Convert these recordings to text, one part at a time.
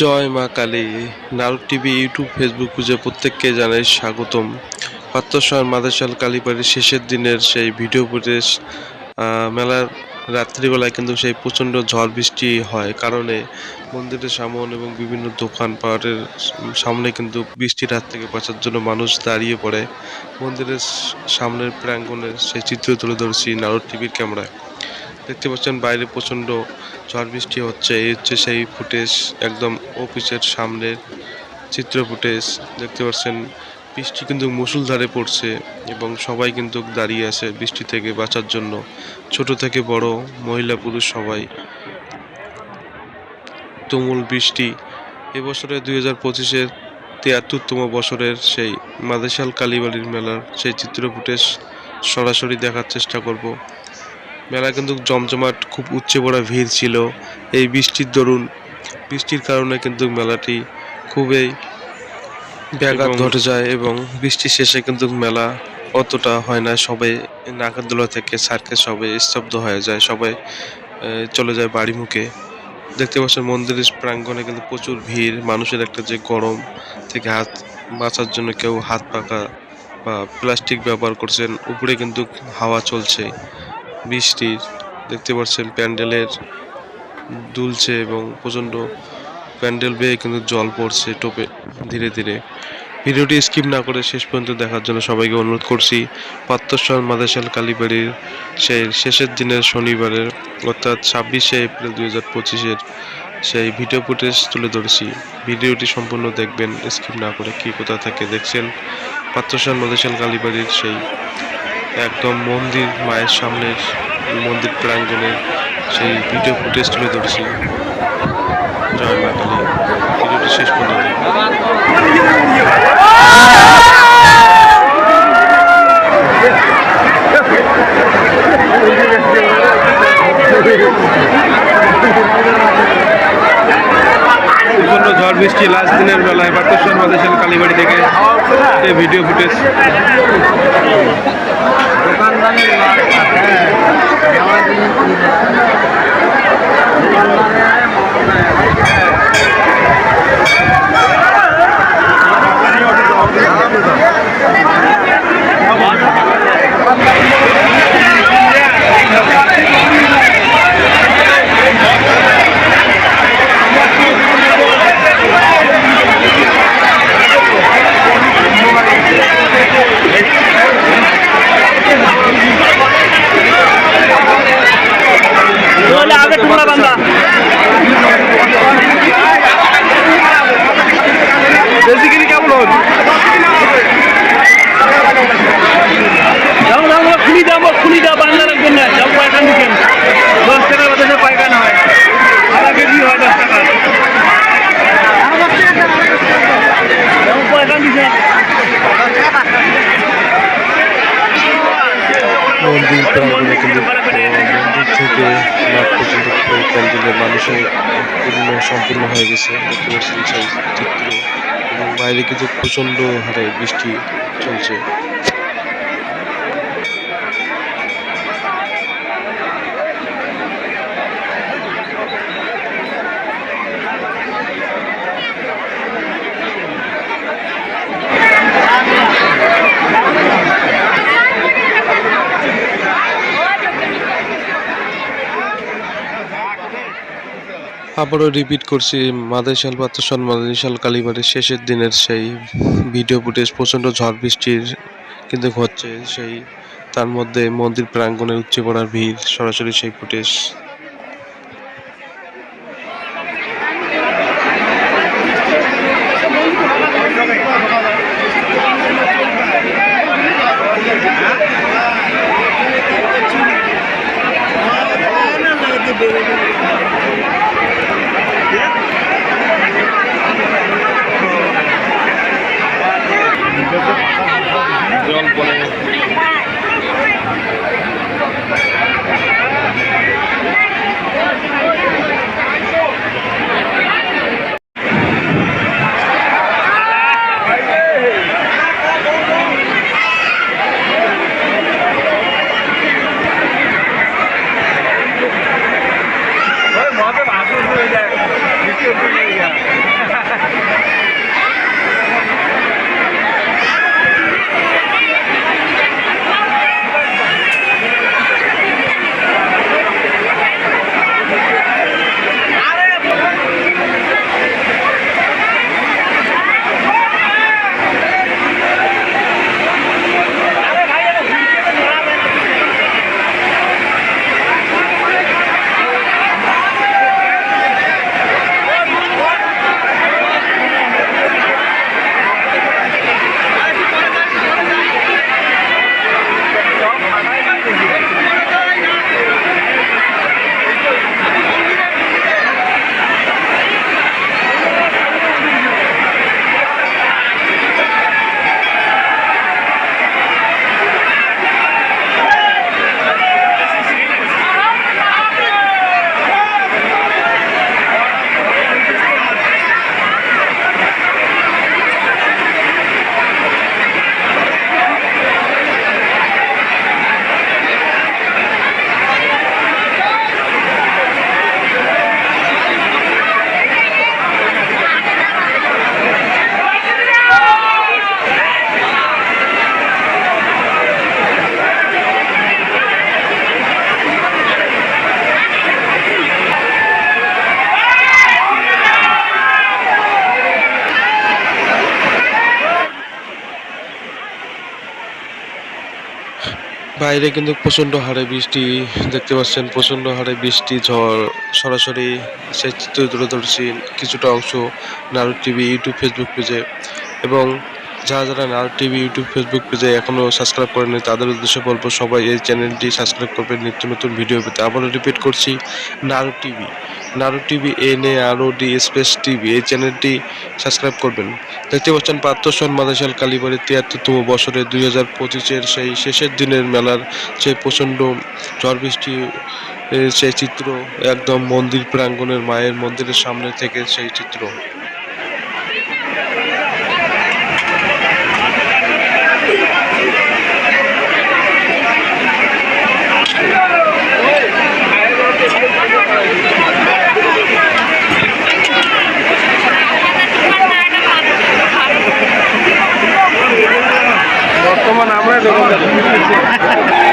জয় মা Kali. Narad TV, YouTube, Facebook খুঁজে প্রত্যেককে জানাই স্বাগতম। পাত্রসর মাদেশাল কালীবাড়ির শেষের দিনের সেই ভিডিও ফুটেজ মেলার রাত্রিবেলায় কিন্তু সেই প্রচণ্ড ঝড় বৃষ্টি হয়। কারণে মন্দিরের সামন এবং বিভিন্ন দোকান পাহাড়ের সামনে কিন্তু বৃষ্টির হাত থেকে বাঁচার জন্য মানুষ দাঁড়িয়ে পড়ে। মন্দিরের সামনের প্রাঙ্গণের সেই চিত্র তুলে ধরছি নারদ টিভির ক্যামেরায়। দেখতে পাচ্ছেন বাইরে প্রচণ্ড ঝড় বৃষ্টি হচ্ছে। এই হচ্ছে সেই ফুটেজ, একদম অফিসের সামনের চিত্র ফুটেজ। দেখতে পাচ্ছেন, বৃষ্টি কিন্তু মুষলধারে পড়ছে এবং সবাই কিন্তু দাঁড়িয়ে আছে বৃষ্টি থেকে বাঁচার জন্য। ছোট থেকে বড় মহিলা পুরুষ সবাই। তুমুল বৃষ্টি। এবছরে দুই হাজার পঁচিশের তিয়াত্তরতম বছরের সেই মাদেশাল কালীবাড়ির মেলার সেই চিত্র ফুটেজ সরাসরি দেখার চেষ্টা করব। মেলা কিন্তু জমজমাট খুব উচ্চে পড়া ভিড় ছিল। এই বৃষ্টির দরুন বৃষ্টির কারণে কিন্তু মেলাটি খুবই ব্যাঘাত ঘটে যায় এবং বৃষ্টি শেষে কিন্তু মেলা অতটা হয় না। সবাই নাগরদোলা থেকে সার্কে সবাই স্তব্ধ হয়ে যায় সবাই চলে যায় বাড়ি মুখে। দেখতে পাচ্ছেন মন্দিরের প্রাঙ্গণে কিন্তু প্রচুর ভিড় মানুষের একটা যে গরম থেকে হাত বাঁচার জন্য কেউ হাত পাকা বা প্লাস্টিক ব্যবহার করছেন উপরে কিন্তু হাওয়া চলছে। বৃষ্টির, দেখতে পাচ্ছেন প্যান্ডেলের দুলছে এবং প্রচণ্ড প্যান্ডেল বেয়ে কিন্তু জল পড়ছে টোপে ধীরে ধীরে। ভিডিওটি স্কিপ না করে শেষ পর্যন্ত দেখার জন্য সবাইকে অনুরোধ করছি পাত্রস্বর মাদেশাল কালীবাড়ির সেই শেষের দিনের শনিবারের অর্থাৎ ছাব্বিশে এপ্রিল দুই হাজার পঁচিশের সেই ভিডিও ফুটেজ তুলে ধরেছি। ভিডিওটি সম্পূর্ণ দেখবেন, স্কিপ না করে কি কোথা থেকে দেখছেন পাত্রস্বর মাদেশাল কালীবাড়ির সেই একদম মন্দির, মায়ের সামনের মন্দির প্রাঙ্গণের সেই ভিডিও ফুটেজ তুলে ধরেছি। জয় মা কালী। ভিডিওটি শেষ। প্রচণ্ড ঝড় বৃষ্টি লাস্ট দিনের বেলায় পার্থস্বর মাদেশাল কালীবাড়ি থেকে ভিডিও ফুটেজ ¡Vamos! ¡Vamos! থেকে মাঠ পর্যন্ত পুরো প্যান্ডেলের মানুষের পূর্ণ সম্পূর্ণ হয়ে গেছে। দেখতে পাচ্ছেন এবং বাইরে কিছু প্রচণ্ড হারে বৃষ্টি চলছে। আবারও রিপিট করছি মাদেশাল পাত্রসন মাদেশাল কালীবাড়ির শেষের দিনের সেই ভিডিও ফুটেজ প্রচণ্ড ঝড় বৃষ্টির কিন্তু হচ্ছে সেই, তার মধ্যে মন্দির প্রাঙ্গণের উচ্চে পড়ার ভিড়, সরাসরি সেই ফুটেজ বাইরে কিন্তু প্রচণ্ড হারে বৃষ্টি দেখতে পাচ্ছেন, প্রচণ্ড হারে বৃষ্টি, ঝড়, সরাসরি সেই চিত্র তুলে ধরছি কিছুটা অংশ নারু টিভি, ইউটিউব, ফেসবুক পেজে। এবং যারা যারা নারু টিভি, ইউটিউব, ফেসবুক পেজে এখনও সাবস্ক্রাইব করেনি তাদের উদ্দেশ্যে বলব, সবাই এই চ্যানেলটি সাবস্ক্রাইব করবেন নিত্য নতুন ভিডিও পেতে। আবারও রিপিট করছি Naru TV. Naru TV N A R O D, space TV, এই চ্যানেলটি সাবস্ক্রাইব করবেন। দেখতে পাচ্ছেন পাত্রসন মাদাশাল কালীবাড়ির তিয়াত্তরতম বছরে দুই হাজার পঁচিশের সেই শেষের দিনের মেলার সেই প্রচণ্ড ঝড় বৃষ্টি সেই চিত্র একদম মন্দির প্রাঙ্গণের মায়ের মন্দিরের সামনে থেকে সেই চিত্র। Thank you.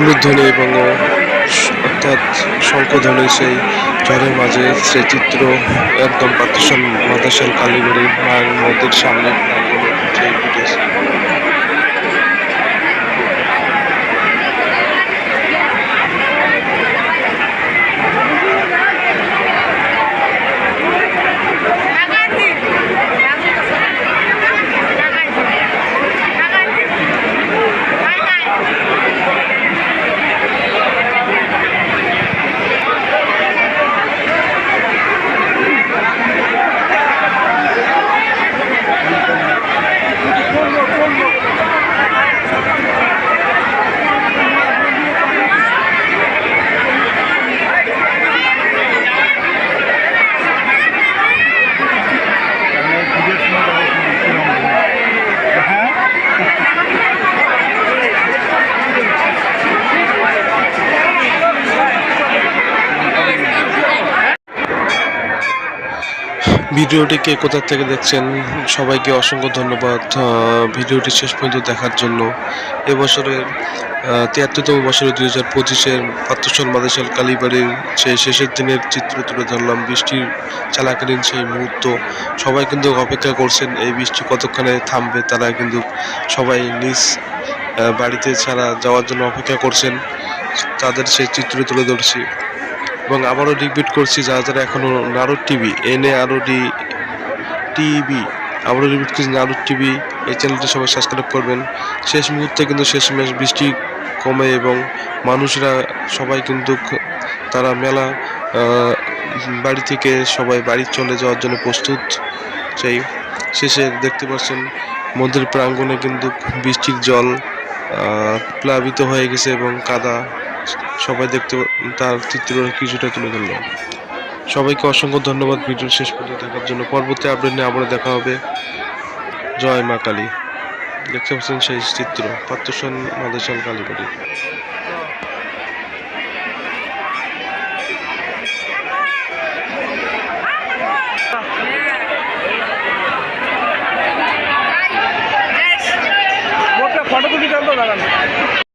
উলুধ্বনি এবং অর্থাৎ শঙ্কধ্বনি সেই ঝড়ের মাঝে। সেই চিত্র একদম পাত্রসন মাদাসাল কালীবাড়ির মায়ের মন্দির সামনে প্রাঙ্গণে সেই ফুটেজ ভিডিওটি কে কোথা থেকে দেখছেন, সবাইকে অসংখ্য ধন্যবাদ। ভিডিওটি শেষ পর্যন্ত দেখার জন্য এবছরের তিয়াত্তরতম বছরের দুই হাজার পঁচিশের পাত্রসল মাদেশাল কালীবাড়ির সেই শেষের দিনের চিত্র তুলে ধরলাম। বৃষ্টির চলাকালীন সেই মুহূর্ত। সবাই কিন্তু অপেক্ষা করছেন এই বৃষ্টি কতক্ষণে থামবে, তারা কিন্তু সবাই নিজ বাড়িতে ছাড়া যাওয়ার জন্য অপেক্ষা করছেন। তাদের সেই চিত্র তুলে ধরছি। এবং আবারও রিপিট করছি, যারা যারা এখনও নারদ টিভি এন এ আরও ডি টিভি, আবারও রিপিট করছি নারদ টিভি, এই চ্যানেলটি সবাই সাবস্ক্রাইব করবেন। শেষ মুহূর্তে কিন্তু শেষ মেশ বৃষ্টি কমে এবং মানুষরা সবাই কিন্তু তারা মেলা বাড়ি থেকে সবাই বাড়ি চলে যাওয়ার জন্য প্রস্তুত। সেই শেষে দেখতে পাচ্ছেন মন্দির প্রাঙ্গণে কিন্তু বৃষ্টির জল প্লাবিত হয়ে গেছে এবং কাদা, সবাই দেখতে তার চিত্র কিছুটা তুলে ধরলো। সবাইকে অসংখ্য ধন্যবাদ। ভিডিও শেষ পর্যন্ত দেখার জন্য পরবর্তী আপডেট নিয়ে আবারও দেখা হবে। জয় মা কালী। দেখতে পাচ্ছেন সেই চিত্র পাত্রসন মাদেশাল কালীবাড়ি। ফটো তুলি চলতো দাঁড়ান